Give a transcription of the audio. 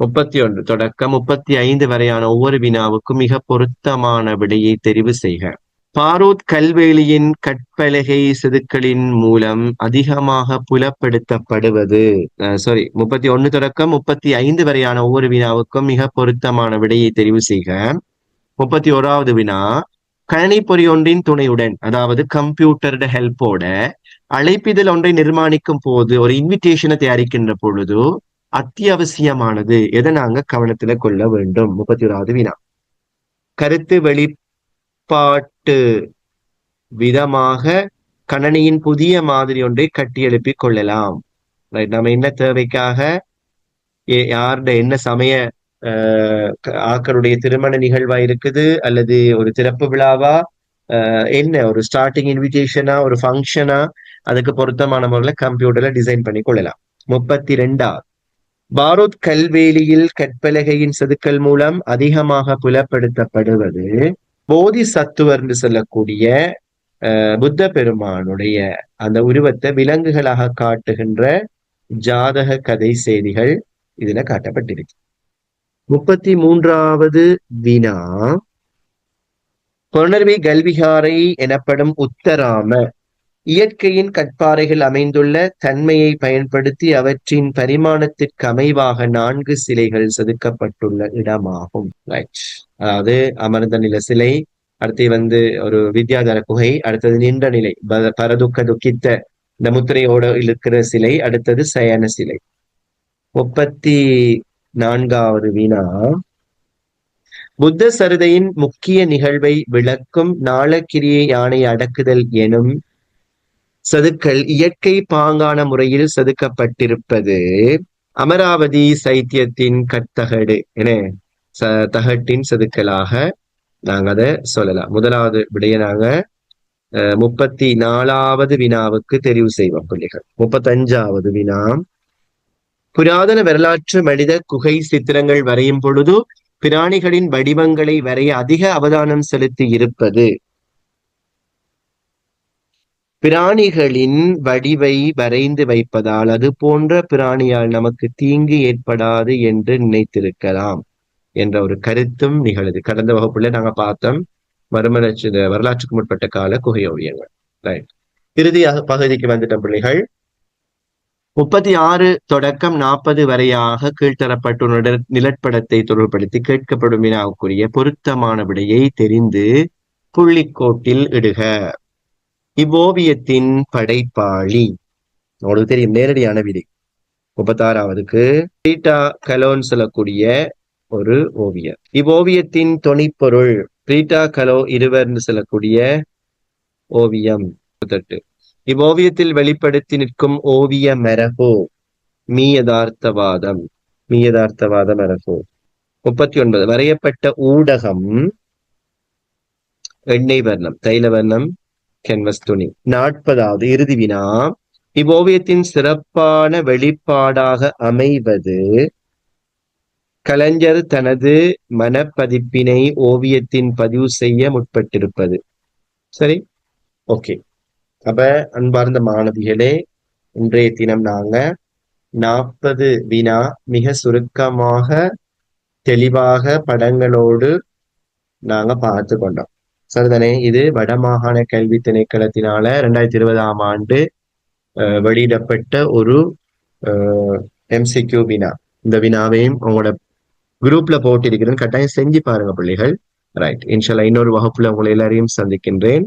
முப்பத்தி ஒன்று தொடக்கம் முப்பத்தி ஐந்து வரையான ஒவ்வொரு வினாவுக்கும் மிக பொருத்தமான விடையை தெரிவு செய்க. பாரூத் கல்வேலியின் கற்பலகை செதுக்களின் மூலம் அதிகமாக புலப்படுத்தப்படுவது. சாரி முப்பத்தி ஒன்னு தொடக்கம் முப்பத்தி ஐந்து வரையான ஒவ்வொரு வினாவுக்கும் மிக பொருத்தமான விடையை தெரிவு செய்க. முப்பத்தி ஓராவது வினா கணினி பொறி ஒன்றின் துணையுடன் அதாவது கம்ப்யூட்டரோட ஹெல்ப்போட அழைப்பிதழ் ஒன்றை நிர்மாணிக்கும் போது ஒரு இன்விடேஷனை தயாரிக்கின்ற பொழுது அத்தியாவசியமானது. எதை நாங்க கவனத்துல கொள்ள வேண்டும்? முப்பத்தி ஓராவது வினா கருத்து வெளிப்பாட்டு விதமாக கணனியின் புதிய மாதிரி ஒன்றை கட்டியெழுப்பிக் கொள்ளலாம். ரைட் நம்ம என்ன தேவைக்காக யாருடைய என்ன சமய ஆக்களுடைய திருமண நிகழ்வா இருக்குது? அல்லது ஒரு திறப்பு விழாவா? என்ன? ஒரு ஸ்டார்டிங் இன்விடேஷனா ஒரு ஃபங்க்ஷனா அதுக்கு பொருத்தமான முறையில் கம்ப்யூட்டர்ல டிசைன் பண்ணி கொள்ளலாம். முப்பத்தி ரெண்டா பாரூத் கல்வேலியில் கற்பலகையின் செதுக்கல் மூலம் அதிகமாக புலப்படுத்தப்படுவது போதி சத்துவர் என்று சொல்லக்கூடிய புத்த பெருமானுடைய அந்த உருவத்தை விலங்குகளாக காட்டுகின்ற ஜாதக கதை செய்திகள் இதுல காட்டப்பட்டிருக்கு. முப்பத்தி மூன்றாவது வினா. கொணர்வி கல்விகாரை எனப்படும் உத்தராம இயற்கையின் கற்பாறைகள் அமைந்துள்ள தன்மையை பயன்படுத்தி அவற்றின் பரிமாணத்திற்கு அமைவாக நான்கு சிலைகள் செதுக்கப்பட்டுள்ள இடமாகும். ரைட் அதாவது அமர்ந்த நில சிலை அடுத்து வந்து ஒரு வித்யாதர குகை அடுத்தது நின்ற நிலை பரதுக்க துக்கித்த இந்த முத்திரையோட இருக்கிற சிலை அடுத்தது சயன சிலை. முப்பத்தி நான்காவது வினா புத்த சருதையின் முக்கிய நிகழ்வை விளக்கும் நாளக்கிரிய யானை அடக்குதல் எனும் சதுக்கள் இயற்கை பாங்கான முறையில் செதுக்கப்பட்டிருப்பது. அமராவதி சைத்தியத்தின் கத்தகடு என தகட்டின் செதுக்கலாக நாங்க அதை சொல்லலாம். முதலாவது விடைய நாங்க முப்பத்தி நாலாவது வினாவுக்கு தெரிவு செய்வோம் பிள்ளைகள். முப்பத்தஞ்சாவது வினா. புராதன வரலாற்று மனித குகை சித்திரங்கள் வரையும் பொழுது பிராணிகளின் வடிவங்களை வரைய அதிக அவதானம் செலுத்தி இருப்பது. பிராணிகளின் வடிவை வரைந்து வைப்பதால் அது போன்ற பிராணியால் நமக்கு தீங்கு ஏற்படாது என்று நினைத்திருக்கலாம் என்ற ஒரு கருத்தும் நிகழுது. கடந்த வகுப்புல நாங்க பார்த்தோம் மறுமலர்ச்சி வரலாற்றுக்கு முற்பட்ட கால குகை ஓவியங்கள் ரைட் இறுதியாக பகுதிக்கு வந்துட்ட பிள்ளைகள். முப்பத்தி ஆறு தொடக்கம் நாற்பது வரையாக கீழ்த்தரப்பட்டுள்ள நிலப்படத்தை தொடர்படுத்தி கேட்கப்படும் வினாவுக்குரிய பொருத்தமான விடையை தெரிந்து புள்ளிக்கோட்டில் இடுக. இவ்வோவியத்தின் படைப்பாளி. உங்களுக்கு தெரியும் நேரடியான விதி. முப்பத்தாறாவதுக்கு பீட்டா கலோன்னு சொல்லக்கூடிய ஒரு ஓவியர். இவ்வோவியத்தின் தொனிப்பொருள் பிரீட்டா கலோ இருவர்னு சொல்லக்கூடிய ஓவியம். முப்பத்தெட்டு. இவ்வோவியத்தில் வெளிப்படுத்தி நிற்கும் ஓவிய மரபு மீயதார்த்தவாதம். மீயதார்த்தவாத மரபு. முப்பத்தி ஒன்பது வரையப்பட்ட ஊடகம் எண்ணெய் வர்ணம் தைல வர்ணம் கேன்வஸ் துணி. நாற்பதாவது இறுதி வினா. இவ்வோவியத்தின் சிறப்பான வெளிப்பாடாக அமைவது கலைஞர் தனது மனப்பதிப்பினை ஓவியத்தின் பதிவு செய்ய முற்பட்டிருப்பது. சரி? ஓகே. அப்ப அன்பார்ந்த மாணவிகளே இன்றைய தினம் நாங்க நாற்பது வினா மிக சுருக்கமாக தெளிவாக படங்களோடு நாங்க பார்த்து கொண்டோம். சரிதானே? இது வடமாகாண கல்வி திணைக்களத்தினால ரெண்டாயிரத்தி இருபதாம் ஆண்டு வெளியிடப்பட்ட ஒரு எம்சிக்யூ வினா. இந்த வினாவையும் உங்களோட குரூப்ல போட்டிருக்கிறேன். கட்டாயம் செஞ்சு பாருங்க பிள்ளைகள். ரைட் இன்ஷால்லா இன்னொரு வகுப்புல உங்களை எல்லாரையும் சந்திக்கின்றேன்.